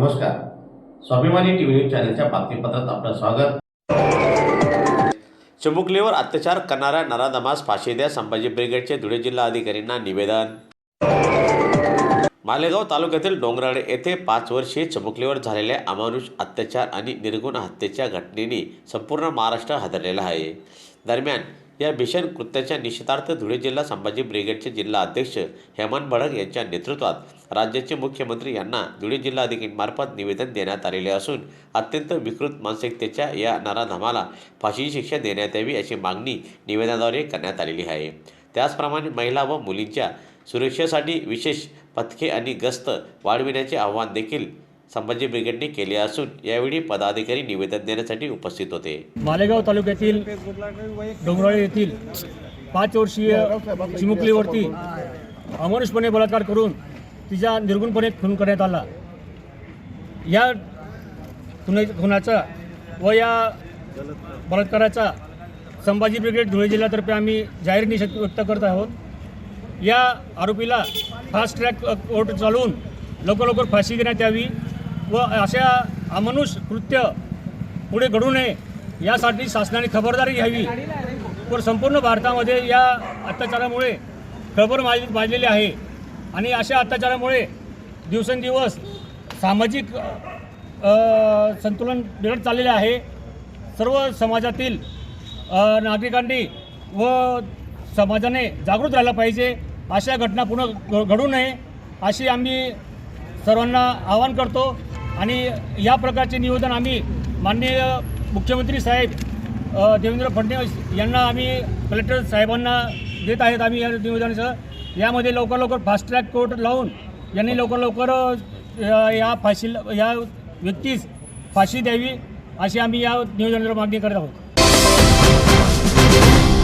नमस्कार. स्वाभिमानी T V news चॅनलच्या बातमीपत्रात आपलं स्वागत. चिमुकलीवर अत्याचार करणाऱ्या नराधमास फाशी द्या संभाजी ब्रिगेडचे धुळे जिल्हा अधिकाऱ्यांना निवेदन. मालेगाव तालुक्यातील डोंगराळे येथे पाच वर्षीय चिमुकलीवर झालेल्या अमानुष अत्याचार आणि निर्गुण हत्येच्या घटनेने संपूर्ण महाराष्ट्र हादरलेला आहे. दरम्यान या भीषण कृत्याच्या निषेधार्थ धुळे जिल्हा संभाजी ब्रिगेडचे जिल्हा अध्यक्ष हेमंत भडक यांच्या नेतृत्वात राज्याचे मुख्यमंत्री यांना धुळे जिल्हाधिकारीमार्फत निवेदन देण्यात आलेले असून अत्यंत विकृत मानसिकतेच्या या नराधमाला फाशीची शिक्षा देण्यात यावी अशी मागणी निवेदनाद्वारे करण्यात आलेली आहे. त्याचप्रमाणे महिला व मुलींच्या सुरक्षेसाठी विशेष पथके आणि गस्त वाढविण्याचे आवाहन देखील संभाजी ब्रिगेडने केले असून यावेळी पदाधिकारी निवेदन देण्यासाठी उपस्थित होते. मालेगाव तालुक्यातील डोंगराळे येथील पाच वर्षीय चिमुकलीवरती अमानुषपणे बलात्कार करून तिचा निर्गुणपणे खून करण्यात आला. या खुना खुनाचा व या बलात्काराचा संभाजी ब्रिगेड धुळे जिल्ह्यातर्फे आम्ही जाहीर निषेध व्यक्त करत आहोत. या आरोपीला फास्ट ट्रॅक कोर्ट चालवून लवकर लवकर फाशी देण्यात यावी. व अशा अमनुष कृत्य पुढे घडू नये यासाठी शासनाने खबरदारी घ्यावी. व संपूर्ण भारतामध्ये या अत्याचारामुळे खबर माज माजलेली आहे. आणि अशा अत्याचारामुळे दिवसेंदिवस सामाजिक संतुलन बिघडत चाललेले आहे. सर्व समाजातील नागरिकांनी व समाजाने जागृत राहिलं पाहिजे. अशा घटना पुन्हा घ- घडू नये अशी आम्ही सर्वांना आवाहन करतो. आणि या प्रकारचे निवेदन आम्ही माननीय मुख्यमंत्री साहेब देवेंद्र फडणवीस यांना आम्ही कलेक्टर साहेबांना देत आहेत आम्ही या निवेदनाचं. यामध्ये लवकर लवकर फास्ट ट्रॅक कोर्ट लावून यांनी लवकर लवकर या फाशी या व्यक्तीस फाशी द्यावी अशी आम्ही या निवेदनाला मागणी करत आहोत.